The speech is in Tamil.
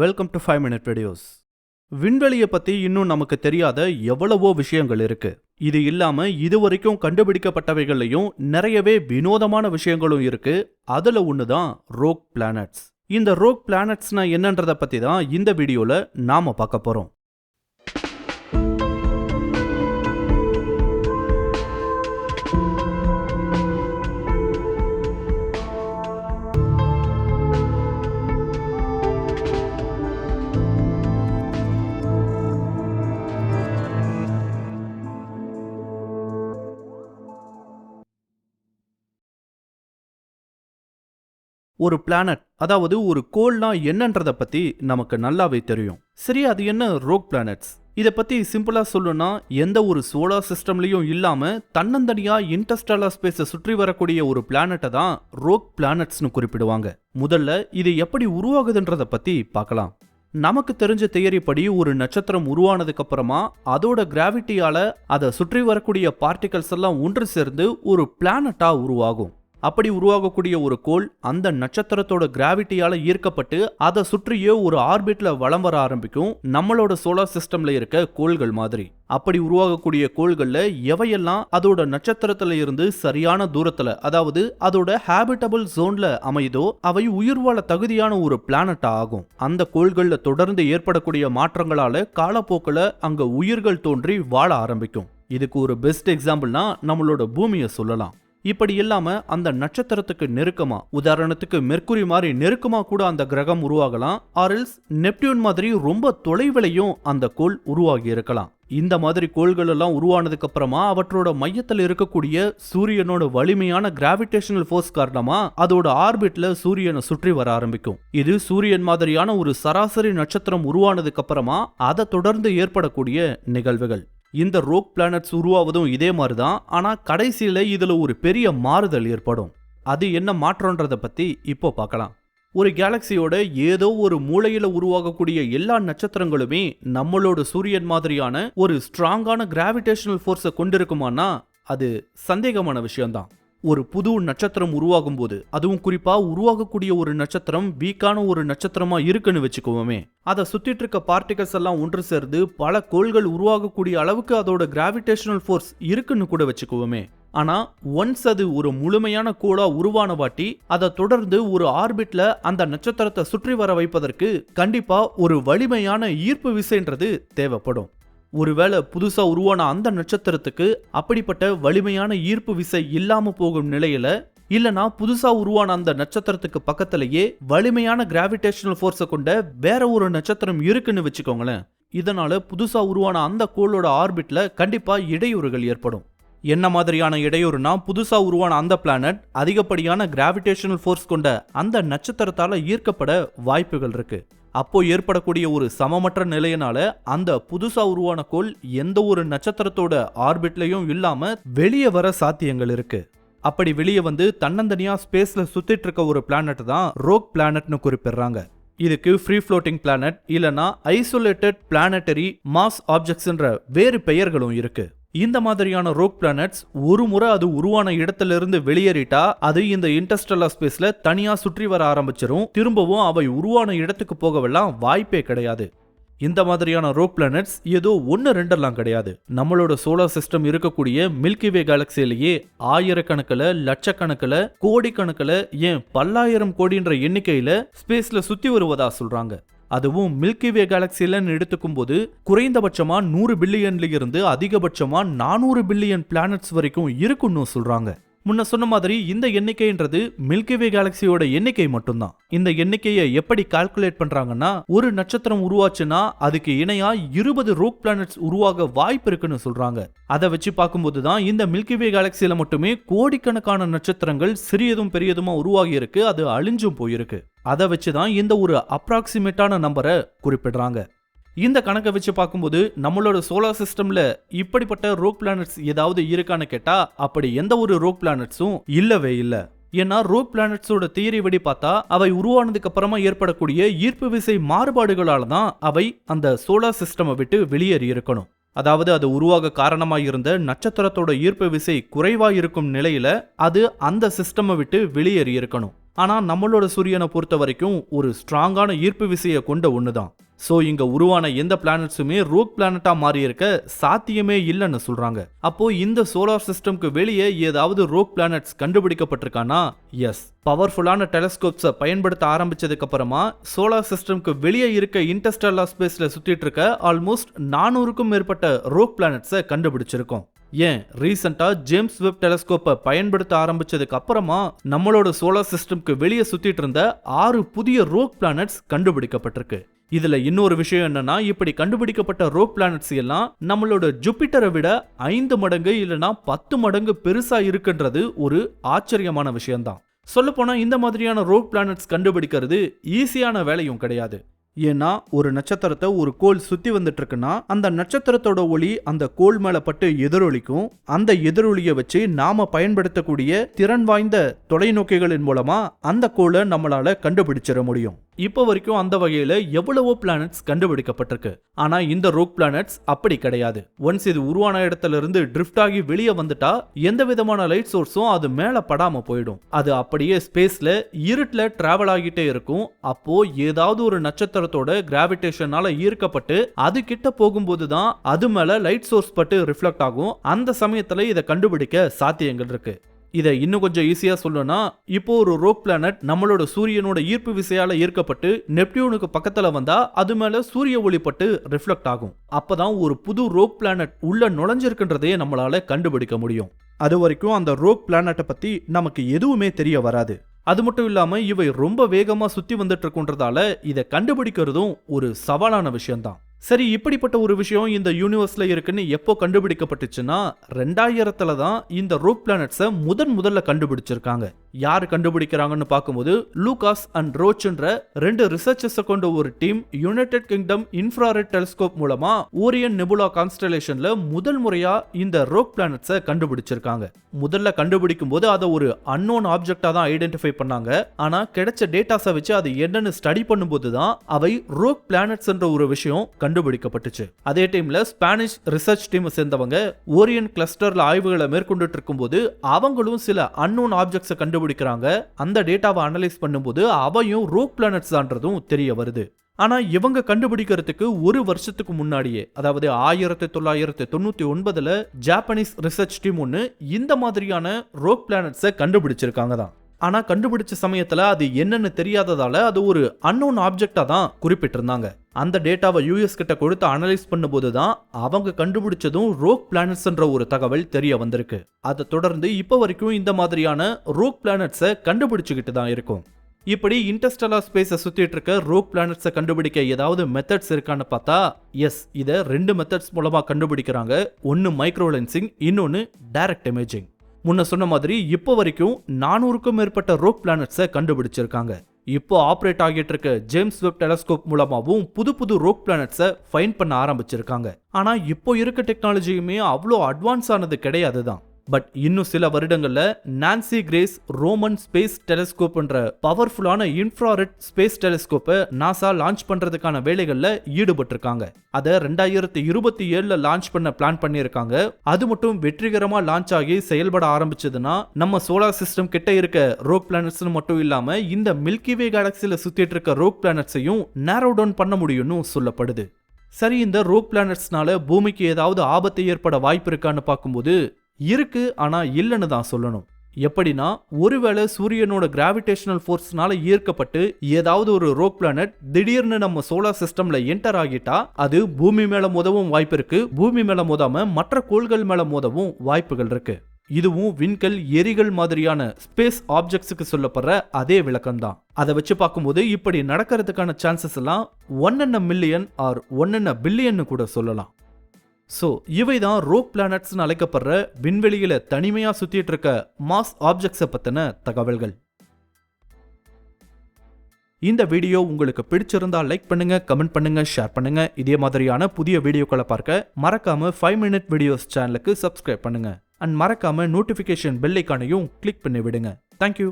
Welcome to five minute videos விண்வெளியை பத்தி இன்னும் நமக்கு தெரியாத எவ்வளவோ விஷயங்கள் இருக்கு. இது இல்லாம இதுவரைக்கும் கண்டுபிடிக்கப்பட்டவைகள்லையும் நிறையவே வினோதமான விஷயங்களும் இருக்கு. அதுல தான் ரோக் பிளானட்ஸ் இந்த ரோக் பிளானட்ஸ்னா என்னன்றத பத்தி தான் இந்த வீடியோல நாம பார்க்க போறோம். ஒரு பிளானட் அதாவது ஒரு கோள்னா என்னன்றதை பத்தி நமக்கு நல்லாவே தெரியும். சரி அது என்ன ரோக் பிளானட்ஸ் இதை பத்தி சிம்பிளா சொல்லணும்னா எந்த ஒரு சோலார் சிஸ்டம்லயும் இல்லாம தன்னந்தனியா இன்டர்ஸ்டெல்லார் ஸ்பேஸை சுற்றி வரக்கூடிய ஒரு பிளானட்டை தான் ரோக் பிளானட்ஸ்னு குறிப்பிடுவாங்க. முதல்ல இது எப்படி உருவாகுதுன்றதை பத்தி பார்க்கலாம். நமக்கு தெரிஞ்ச தியரி படி ஒரு நட்சத்திரம் உருவானதுக்கு அப்புறமா அதோட கிராவிட்டியால அதை சுற்றி வரக்கூடிய பார்ட்டிகல்ஸ் எல்லாம் ஒன்று சேர்ந்து ஒரு பிளானட்டா உருவாகும். அப்படி உருவாகக்கூடிய ஒரு கோள் அந்த நட்சத்திரத்தோட கிராவிட்டியால ஈர்க்கப்பட்டு அதை சுற்றியே ஒரு ஆர்பிட்ல வலம் வர ஆரம்பிக்கும். நம்மளோட சோலார் சிஸ்டம்ல இருக்க கோள்கள் மாதிரி. அப்படி உருவாகக்கூடிய கோள்கள்ல எவையெல்லாம் அதோட நட்சத்திரத்துல இருந்து சரியான தூரத்துல அதாவது அதோட ஹேபிட்டபிள் ஜோன்ல அமையுதோ அவை உயிர் வாழ தகுதியான ஒரு பிளானட் ஆகும். அந்த கோள்கள்ல தொடர்ந்து ஏற்படக்கூடிய மாற்றங்களால காலப்போக்கில் அங்க உயிர்கள் தோன்றி வாழ ஆரம்பிக்கும். இதுக்கு ஒரு பெஸ்ட் எக்ஸாம்பிள்னா நம்மளோட பூமியை சொல்லலாம். இப்படி இல்லாம அந்த நட்சத்திரத்துக்கு நெருக்கமா உதாரணத்துக்கு மெர்க்குரி மாதிரி நெருக்கமா கூட அந்த கிரகம் உருவாகலாம். ஆர்எல்ஸ் நெப்டியூன் மாதிரி ரொம்ப தொலைவிலையும் அந்த கோள் உருவாகி இருக்கலாம். இந்த மாதிரி கோள்கள் எல்லாம் உருவானதுக்கு அப்புறமா அவற்றோட மையத்தில் இருக்கக்கூடிய சூரியனோட வலிமையான கிராவிடேஷனல் ஃபோர்ஸ் காரணமா அதோட ஆர்பிட்ல சூரியனை சுற்றி வர ஆரம்பிக்கும். இது சூரியன் மாதிரியான ஒரு சராசரி நட்சத்திரம் உருவானதுக்கு அப்புறமா அதை தொடர்ந்து ஏற்படக்கூடிய நிகழ்வுகள். இந்த ரோக் பிளானட்ஸ் உருவாவதும் இதே மாதிரி தான் ஆனால் கடைசியில் இதில் ஒரு பெரிய மாறுதல் ஏற்படும். அது என்ன மாற்றன்றதை பற்றி இப்போ பார்க்கலாம். ஒரு கேலக்சியோட ஏதோ ஒரு மூளையில் உருவாகக்கூடிய எல்லா நட்சத்திரங்களுமே நம்மளோட சூரியன் மாதிரியான ஒரு ஸ்ட்ராங்கான கிராவிடேஷனல் ஃபோர்ஸை கொண்டிருக்குமானா அது சந்தேகமான விஷயம்தான். ஒரு புது நட்சத்திரம் உருவாகும் போது அதுவும் குறிப்பா உருவாகக்கூடிய ஒரு நட்சத்திரம் வீக்கான ஒரு நட்சத்திரமா இருக்குன்னு வச்சுக்குவோமே அதை சுத்திட்டு இருக்க பார்ட்டிகல்ஸ் எல்லாம் ஒன்று சேர்ந்து பல கோள்கள் உருவாகக்கூடிய அளவுக்கு அதோட கிராவிடேஷனல் ஃபோர்ஸ் இருக்குன்னு கூட வச்சுக்குவோமே ஆனா ஒன்ஸ் அது ஒரு முழுமையான கோளா உருவான வாட்டி அதை தொடர்ந்து ஒரு ஆர்பிட்ல அந்த நட்சத்திரத்தை சுற்றி வர வைப்பதற்கு கண்டிப்பா ஒரு வலிமையான ஈர்ப்பு விசைன்றது தேவைப்படும். ஒருவேளை புதுசா உருவான அந்த நட்சத்திரத்துக்கு அப்படிப்பட்ட வலிமையான ஈர்ப்பு விசை இல்லாம போகும் நிலையில இல்லனா புதுசா உருவான அந்த நட்சத்திரத்துக்கு பக்கத்திலேயே வலிமையான கிராவிடேஷனல் ஃபோர்ஸை கொண்ட வேற ஒரு நட்சத்திரம் இருக்குன்னு வச்சுக்கோங்களேன். இதனால புதுசா உருவான அந்த கோளோட ஆர்பிட்ல கண்டிப்பா இடையூறுகள் ஏற்படும். என்ன மாதிரியான இடையூறுனா புதுசா உருவான அந்த பிளானட் அதிகப்படியான கிராவிடேஷனல் ஃபோர்ஸ் கொண்ட அந்த நட்சத்திரத்தால ஈர்க்கப்பட வாய்ப்புகள் இருக்கு. அப்போ ஏற்படக்கூடிய ஒரு சமமற்ற நிலையினால அந்த புதுசா உருவான கோள் எந்த ஒரு நட்சத்திரத்தோட ஆர்பிட்லையும் இல்லாம வெளியே வர சாத்தியங்கள் இருக்கு. அப்படி வெளியே வந்து தன்னந்தனியா ஸ்பேஸ்ல சுத்திட்டு இருக்க ஒரு பிளானட் தான் ரோக் பிளானட்னு குறிப்பிடுறாங்க. இதுக்கு ஃப்ரீ ஃப்ளோட்டிங் பிளானட் இல்லனா ஐசோலேட்டட் பிளானட்டரி மாஸ் ஆப்ஜெக்ட்ஸ்ன்ற வேறு பெயர்களும் இருக்குது இந்த மாதிரியான ரோக் பிளானட்ஸ் ஒரு முறை அது உருவான இடத்துல இருந்து வெளியேறிட்டா அது இந்த இன்டர்ஸ்டெல்லர் ஸ்பேஸ்ல தனியா சுற்றி வர ஆரம்பிச்சிரும். திரும்பவும் அவை உருவான இடத்துக்கு போகவெல்லாம் வாய்ப்பே கிடையாது. இந்த மாதிரியான ரோக் பிளானட்ஸ் ஏதோ ஒன்று ரெண்டெல்லாம் கிடையாது. நம்மளோட சோலார் சிஸ்டம் இருக்கக்கூடிய மில்கி வே கேலக்சியிலேயே ஆயிரக்கணக்கில் லட்சக்கணக்கில் கோடிக்கணக்கில் ஏன் பல்லாயிரம் கோடின்ற எண்ணிக்கையில ஸ்பேஸ்ல சுத்தி வருவதா சொல்றாங்க. அதுவும் மில்கி வே கேலக்சிலன்னு எடுத்துக்கும் போது குறைந்தபட்சமா நூறு பில்லியன்ல இருந்து அதிகபட்சமா நானூறு பில்லியன் பிளானட்ஸ் வரைக்கும் இருக்குன்னு சொல்றாங்க. முன்ன சொன்ன மாதிரி இந்த எண்ணிக்கைன்றது மில்கிவே கேலக்சியோட எண்ணிக்கை மட்டும்தான். இந்த எண்ணிக்கையை எப்படி கால்குலேட் பண்றாங்கன்னா ஒரு நட்சத்திரம் உருவாச்சுன்னா அதுக்கு இணையா இருபது ரோக் பிளானட்ஸ் உருவாக வாய்ப்பு இருக்குன்னு சொல்றாங்க. அதை வச்சு பார்க்கும்போது தான் இந்த மில்கிவே கேலக்சியில மட்டுமே கோடிக்கணக்கான நட்சத்திரங்கள் சிறியதும் பெரியதுமா உருவாகி இருக்கு அது அழிஞ்சும் போயிருக்கு. அதை வச்சு தான் இந்த ஒரு அப்ராக்சிமேட்டான நம்பரை குறிப்பிடுறாங்க. இந்த கணக்கை வச்சு பார்க்கும்போது நம்மளோட சோலார் சிஸ்டம்ல இப்படிப்பட்ட ரோக் பிளானட்ஸ் ஏதாவது இருக்கான்னு கேட்டா அப்படி எந்த ஒரு ரோக் பிளானட்ஸும் இல்லவே இல்லை. ஏன்னா ரோக் பிளானட்ஸோட தியரி படி பார்த்தா அவை உருவானதுக்கு அப்புறமா ஏற்படக்கூடிய ஈர்ப்பு விசை மாறுபாடுகளால தான் அவை அந்த சோலார் சிஸ்டமை விட்டு வெளியேறி இருக்கணும். அதாவது அது உருவாக காரணமாக இருந்த நட்சத்திரத்தோட ஈர்ப்பு விசை குறைவாக இருக்கும் நிலையில அது அந்த சிஸ்டமை விட்டு வெளியேறி இருக்கணும். ஆனால் நம்மளோட சூரியனை பொறுத்த வரைக்கும் ஒரு ஸ்ட்ராங்கான ஈர்ப்பு விசையை கொண்ட ஒன்று தான் ஸோ இங்கே உருவான எந்த பிளானட்ஸுமே ரோக் பிளானட்டாக மாறி இருக்க சாத்தியமே இல்லைன்னு சொல்கிறாங்க அப்போ இந்த சோலார் சிஸ்டம்க்கு வெளியே ஏதாவது ரோக் பிளானட்ஸ் கண்டுபிடிக்கப்பட்டிருக்கானா எஸ் பவர்ஃபுல்லான டெலஸ்கோப்ஸை பயன்படுத்த ஆரம்பிச்சதுக்கு அப்புறமா சோலார் சிஸ்டம்க்கு வெளியே இருக்க இன்டர்ஸ்டெல்லா ஸ்பேஸ்ல சுத்திட்டு இருக்க ஆல்மோஸ்ட் நானூறுக்கும் மேற்பட்ட ரோக் பிளானட்ஸை கண்டுபிடிச்சிருக்கோம். ஏன்? ரீசெண்டாக ஜேம்ஸ் வெப் டெலஸ்கோப்பை பயன்படுத்த ஆரம்பிச்சதுக்கு அப்புறமா நம்மளோட சோலார் சிஸ்டம்க்கு வெளியே சுத்திட்டு இருந்த ஆறு புதிய ரோக் பிளானட்ஸ் கண்டுபிடிக்கப்பட்டிருக்கு. இதுல இன்னொரு விஷயம் என்னன்னா இப்படி கண்டுபிடிக்கப்பட்ட ரோக் பிளானட்ஸ் எல்லாம் நம்மளோட ஜூபிட்டரை விட ஐந்து மடங்கு இல்லனா பத்து மடங்கு பெருசா இருக்குன்றது ஒரு ஆச்சரியமான விஷயம்தான். சொல்லப்போனா இந்த மாதிரியான ரோக் பிளானட்ஸ் கண்டுபிடிக்கிறது ஈஸியான வேலையும் கிடையாது. ஏன்னா ஒரு நட்சத்திரத்தை ஒரு கோள் சுத்தி வந்துட்டு இருக்குன்னா அந்த நட்சத்திரத்தோட ஒளி அந்த கோள் மேல பட்டு எதிரொலிக்கும். அந்த எதிரொலியை வச்சு நாம பயன்படுத்தக்கூடிய திறன் வாய்ந்த தொலைநோக்கிகளின் மூலமா அந்த கோளை நம்மளால கண்டுபிடிச்சிட முடியும். இப்போ வரைக்கும் அந்த வகையில் எவ்வளவோ பிளானட்ஸ் கண்டுபிடிக்கப்பட்டிருக்கு. ஆனால் இந்த ரோக் பிளானட்ஸ் அப்படி கிடையாது. ஒன்ஸ் இது உருவான இடத்துல இருந்து ட்ரிஃப்ட் ஆகி வெளியே வந்துட்டா எந்த விதமான லைட் சோர்ஸும் அது மேலே படாமல் போயிடும். அது அப்படியே ஸ்பேஸில் இருட்டில் ட்ராவல் ஆகிட்டே இருக்கும். அப்போ ஏதாவது ஒரு நட்சத்திரத்தோட கிராவிடேஷனால ஈர்க்கப்பட்டு அது கிட்ட போகும்போது தான் அது மேலே லைட் சோர்ஸ் பட்டு ரிஃப்ளெக்ட் ஆகும். அந்த சமயத்தில் இதை கண்டுபிடிக்க சாத்தியங்கள் இருக்கு. இதை இன்னும் கொஞ்சம் ஈஸியாக சொல்லணும்னா இப்போ ஒரு ரோக் பிளானட் நம்மளோட சூரியனோட ஈர்ப்பு விசையால் ஈர்க்கப்பட்டு நெப்டியூனுக்கு பக்கத்தில் வந்தால் அது மேலே சூரிய ஒளிப்பட்டு ரிஃப்ளெக்ட் ஆகும். அப்பதான் ஒரு புது ரோக் பிளானட் உள்ள நுழைஞ்சிருக்குன்றதையே நம்மளால் கண்டுபிடிக்க முடியும். அது வரைக்கும் அந்த ரோக் பிளானட்டை பற்றி நமக்கு எதுவுமே தெரிய வராது. அது மட்டும் இல்லாமல் இவை ரொம்ப வேகமாக சுற்றி வந்துட்டு இருக்குன்றதால இதை கண்டுபிடிக்கிறதும் ஒரு சவாலான விஷயம்தான். சரி இப்படிப்பட்ட ஒரு விஷயம் இந்த யூனிவர்ஸில் இருக்குன்னு எப்போ கண்டுபிடிக்கப்பட்டுச்சுன்னா ரெண்டாயிரத்துல தான் இந்த ரூப் பிளானட்ஸை முதன் முதல்ல கண்டுபிடிச்சிருக்காங்க. யார் கண்டுபிடிக்கிறாங்கன்னு பார்க்கும்போது லூகாஸ் அண்ட் ரோச்ன்ற ரெண்டு ரிசர்ச்சர்ஸை கொண்ட ஒரு team United Kingdom infrared telescope மூலமா ஓரியன் நெபுலா கான்ஸ்டலேஷன்ல முதல் முறையா இந்த ரோக் பிளானட்ஸை கண்டுபிடிச்சிருக்காங்க. முதல்ல கண்டுபிடிக்கும் போது அதை ஒரு அன்னோன் ஆப்ஜெக்டா தான் ஐடென்டிஃபை பண்ணாங்க. ஆனா கிடைச்ச டேட்டாஸை வச்சு அது என்னன்னு ஸ்டடி பண்ணும்போது தான் அவை ரோக் பிளானட்ஸ்ன்ற ஒரு விஷயம் கண்டுபிடிக்கப்பட்டுச்சு. அதே டைம்ல ஸ்பானிஷ் ரிசர்ச் டீம் சேர்ந்தவங்க ஓரியன் கிளஸ்டர்ல ஆய்வுகளை மேற்கொண்டுட்டு இருக்கும்போது அவங்களும் சில அன்னோன் ஆப்ஜெக்ட்ஸை கண்டுபிடிக்கிறாங்க. அந்த டேட்டாவை அனலைஸ் பண்ணும்போது அவையும் ரோக் பிளானட்ஸ் தான்றதும் தெரிய வருது. ஆனா இவங்க கண்டுபிடிக்கிறதுக்கு ஒரு வருஷத்துக்கு முன்னாடியே அதாவது ஆயிரத்தி தொள்ளாயிரத்தி தொண்ணூத்தி ஒன்பதுல ஜாப்பனீஸ் ரிசர்ச் டீம் ஒன்று இந்த மாதிரியான ரோக் பிளானட்ஸை கண்டுபிடிச்சிருக்காங்க தான். ஆனால் கண்டுபிடிச்ச சமயத்தில் அது என்னன்னு தெரியாததால் அது ஒரு அன்னோன் ஆப்ஜெக்டாக தான் குறிப்பிட்டிருந்தாங்க. அந்த டேட்டாவை யூஎஸ் கிட்ட கொடுத்து அனலைஸ் பண்ணும்போது தான் அவங்க கண்டுபிடிச்சதும் ரோக் பிளானட்ஸ்ன்ற ஒரு தகவல் தெரிய வந்திருக்கு. அதை தொடர்ந்து இப்போ வரைக்கும் இந்த மாதிரியான ரோக் பிளானட்ஸை கண்டுபிடிச்சுக்கிட்டு தான் இருக்கும். இப்படி இன்டர்ஸ்டெல்லார் ஸ்பேஸை சுற்றிட்டு இருக்க ரோக் பிளானட்ஸை கண்டுபிடிக்க ஏதாவது மெத்தட்ஸ் இருக்கான்னு பார்த்தா எஸ் இதை ரெண்டு மெத்தட்ஸ் மூலமாக கண்டுபிடிக்கிறாங்க. ஒன்று மைக்ரோ இன்னொன்று டைரக்ட் இமேஜிங் முன்ன சொன்ன மாதிரி இப்போ வரைக்கும் நானூறுக்கும் மேற்பட்ட ரோக் பிளானட்ஸை கண்டுபிடிச்சிருக்காங்க. இப்போ ஆப்ரேட் ஆகிட்டு இருக்க ஜேம்ஸ் வெப் டெலஸ்கோப் மூலமாகவும் புது புது ரோக் பிளானட்ஸை ஃபைன் பண்ண ஆரம்பிச்சிருக்காங்க. ஆனால் இப்போ இருக்க டெக்னாலஜியுமே அவ்வளோ அட்வான்ஸ் ஆனது கிடையாது தான் பட் இன்னும் சில வருடங்களில் நான்சி கிரேஸ் ரோமன் ஸ்பேஸ் டெலஸ்கோப்ன்ற பவர்ஃபுல்லான இன்ஃப்ராரெட் ஸ்பேஸ் டெலஸ்கோப்பை நாசா லான்ச் பண்ணுறதுக்கான வேலைகளில் ஈடுபட்டிருக்காங்க. அதை ரெண்டாயிரத்தி இருபத்தி ஏழில் லான்ச் பண்ண பிளான் பண்ணியிருக்காங்க. அது மட்டும் வெற்றிகரமாக லான்ச் ஆகி செயல்பட ஆரம்பிச்சதுன்னா நம்ம சோலார் சிஸ்டம் கிட்ட இருக்க ரோக் பிளானட்ஸ்னு மட்டும் இல்லாமல் இந்த மில்கிவே கேலக்சியில் சுற்றிட்டு இருக்க ரோக் பிளானட்ஸையும் நேரோ டவுன் பண்ண முடியும்னு சொல்லப்படுது. சரி இந்த ரோக் பிளானட்ஸ்னால பூமிக்கு ஏதாவது ஆபத்து ஏற்பட வாய்ப்பு இருக்கான்னு பார்க்கும்போது இருக்கு ஆனா இல்லைன்னு தான் சொல்லணும். எப்படின்னா ஒருவேளை சூரியனோட கிராவிடேஷனல் ஃபோர்ஸ்னால ஈர்க்கப்பட்டு ஏதாவது ஒரு ரோக் பிளானட் திடீர்னு நம்ம சோலார் சிஸ்டம்ல என்டர் ஆகிட்டா அது பூமி மேல மோதவும் வாய்ப்பு இருக்கு. பூமி மேல மோதாம மற்ற கோள்கள் மேல மோதவும் வாய்ப்புகள் இருக்கு. இதுவும் விண்கல் எரிகள் மாதிரியான ஸ்பேஸ் ஆப்ஜெக்ட்ஸுக்கு சொல்லப்படுற அதே விளக்கம் தான். அதை வச்சு பார்க்கும்போது இப்படி நடக்கிறதுக்கான சான்சஸ் எல்லாம் ஒன் மில்லியன் ஆர் ஒன் பில்லியன்னு பில்லியன் கூட சொல்லலாம். ஸோ இவை தான் ரோக் பிளானட்ஸ்னு அழைக்கப்படுற விண்வெளியில தனிமையாக சுற்றிட்டு இருக்க மாஸ் ஆப்ஜெக்ட்ஸை பற்றின தகவல்கள். இந்த வீடியோ உங்களுக்கு பிடிச்சிருந்தா லைக் பண்ணுங்க கமெண்ட் பண்ணுங்க ஷேர் பண்ணுங்க. இதே மாதிரியான புதிய வீடியோக்களை பார்க்க மறக்காம ஃபைவ் மினிட் வீடியோஸ் சேனலுக்கு சப்ஸ்கிரைப் பண்ணுங்க. அண்ட் மறக்காம நோட்டிஃபிகேஷன் பெல் ஐக்கானையும் கிளிக் பண்ணி விடுங்க. Thank you